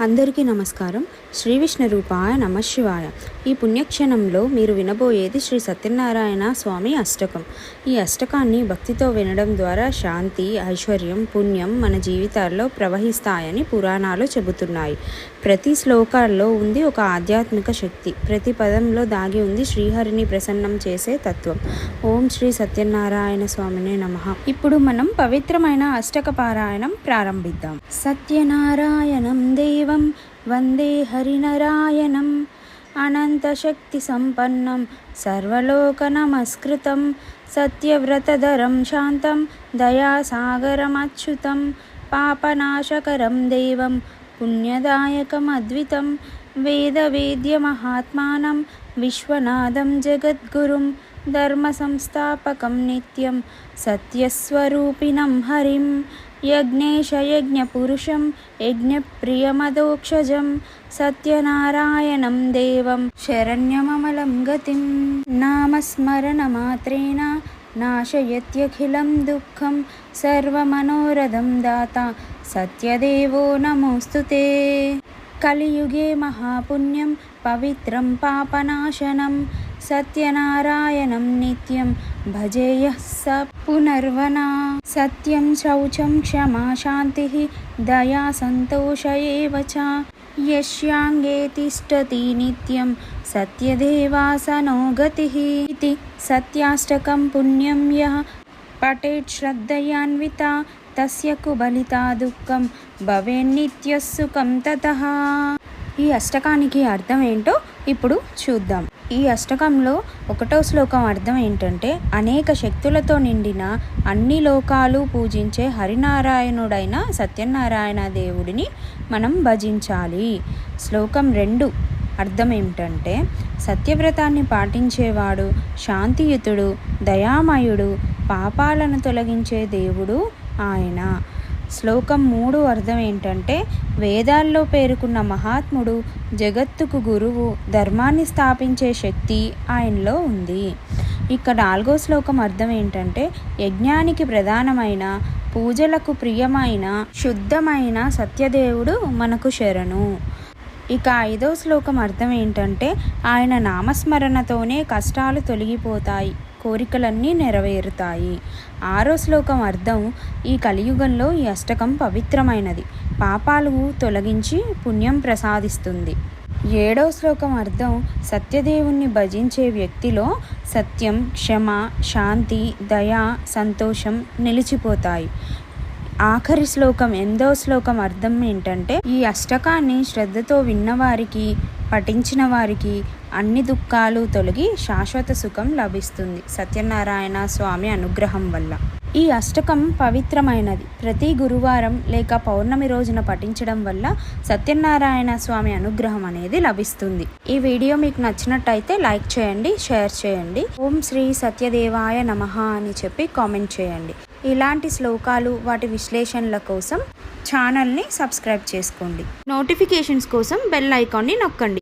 అందరికీ నమస్కారం. శ్రీ విష్ణు రూపాయ నమ శివాయ. ఈ పుణ్యక్షణంలో మీరు వినబోయేది శ్రీ సత్యనారాయణ స్వామి అష్టకం. ఈ అష్టకాన్ని భక్తితో వినడం ద్వారా శాంతి ఐశ్వర్యం పుణ్యం మన జీవితాల్లో ప్రవహిస్తాయని పురాణాలు చెబుతున్నాయి. ప్రతి శ్లోకాల్లో ఉంది ఒక ఆధ్యాత్మిక శక్తి. ప్రతి పదంలో దాగి ఉంది శ్రీహరిని ప్రసన్నం చేసే తత్వం. ఓం శ్రీ సత్యనారాయణ స్వామినే నమ. ఇప్పుడు మనం పవిత్రమైన అష్టక పారాయణం ప్రారంభిద్దాం. సత్యనారాయణం దేవ వందే హరినరాయణం అనంతశక్తిసంపన్నం సర్వలోకనమస్కృతం సత్యవ్రతధరం శాంతం దయాసాగరమచ్యుతం పాపనాశకరం దేవం పుణ్యదాయకమద్వితం వేదవేద్యమహాత్మానం విశ్వనాథం జగద్గురుం ధర్మసంస్థాపకం నిత్యం సత్యస్వరూపిణం హరిం యజ్ఞేశయజ్ఞపురుషం యజ్ఞప్రియమదోక్షజం సత్యనారాయణం దేవం శరణ్యమమలం గతిం నామస్మరణమాత్రేణ నాశయత్యఖిలం దుఃఖం సర్వమనోరథం దాత సత్యదేవో నమోస్తు తే కలియుగే మహాపుణ్యం పవిత్రం పాపనాశనం సత్యనారాయణం నిత్యం భజేయः స పునర్వనా. సత్యం శౌచం క్షమా శాంతి దయా సంతోష ఏవ చ. యస్యాంగే తిష్టతి నిత్యం సత్యదేవాసనో గతి సత్యాష్టకం పుణ్యం యः. పఠేత్ శ్రద్ధయాన్విత తస్య కుబలితా దుఃఖం భవే సుఖం తత. ఈ అష్టకానికి అర్థం ఏంటో ఇప్పుడు చూద్దాం. ఈ అష్టకంలో ఒకటో శ్లోకం అర్థం ఏంటంటే అనేక శక్తులతో నిండిన అన్ని లోకాలు పూజించే హరినారాయణుడైన సత్యనారాయణ దేవుడిని మనం భజించాలి. శ్లోకం రెండు. అర్థం ఏమిటంటే సత్యవ్రతాన్ని పాటించేవాడు శాంతియుతుడు దయామయుడు పాపాలను తొలగించే దేవుడు ఆయన. శ్లోకం మూడు అర్థం ఏంటంటే వేదాల్లో పేరుకున్న మహాత్ముడు జగత్తుకు గురువు ధర్మాన్ని స్థాపించే శక్తి ఆయనలో ఉంది. ఇక నాలుగో శ్లోకం అర్థం ఏంటంటే యజ్ఞానికి ప్రధానమైన పూజలకు ప్రియమైన శుద్ధమైన సత్యదేవుడు మనకు శరణు. ఇక ఐదో శ్లోకం అర్థం ఏంటంటే ఆయన నామస్మరణతోనే కష్టాలు తొలగిపోతాయి. కోరికలన్నీ నెరవేరుతాయి. ఆరో శ్లోకం అర్థం ఈ కలియుగంలో ఈ అష్టకం పవిత్రమైనది. పాపాలు తొలగించి పుణ్యం ప్రసాదిస్తుంది. ఏడో శ్లోకం అర్థం సత్యదేవుణ్ణి భజించే వ్యక్తిలో సత్యం క్షమ శాంతి దయ సంతోషం నిలిచిపోతాయి. ఆఖరి శ్లోకం ఎందో శ్లోకం అర్థం ఏంటంటే ఈ అష్టకాన్ని శ్రద్ధతో విన్నవారికి పఠించిన వారికి అన్ని దుఃఖాలు తొలగి శాశ్వత సుఖం లభిస్తుంది. సత్యనారాయణ స్వామి అనుగ్రహం వల్ల. ఈ అష్టకం పవిత్రమైనది. ప్రతి గురువారం లేక పౌర్ణమి రోజున పఠించడం వల్ల సత్యనారాయణ స్వామి అనుగ్రహం అనేది లభిస్తుంది. ఈ వీడియో మీకు నచ్చినట్టయితే లైక్ చేయండి షేర్ చేయండి. ఓం శ్రీ సత్యదేవాయ నమః అని చెప్పి కామెంట్ చేయండి. ఇలాంటి శ్లోకాలు వాటి విశ్లేషణల కోసం ఛానల్ని సబ్స్క్రైబ్ చేసుకోండి. నోటిఫికేషన్స్ కోసం బెల్ ఐకాన్ని నొక్కండి.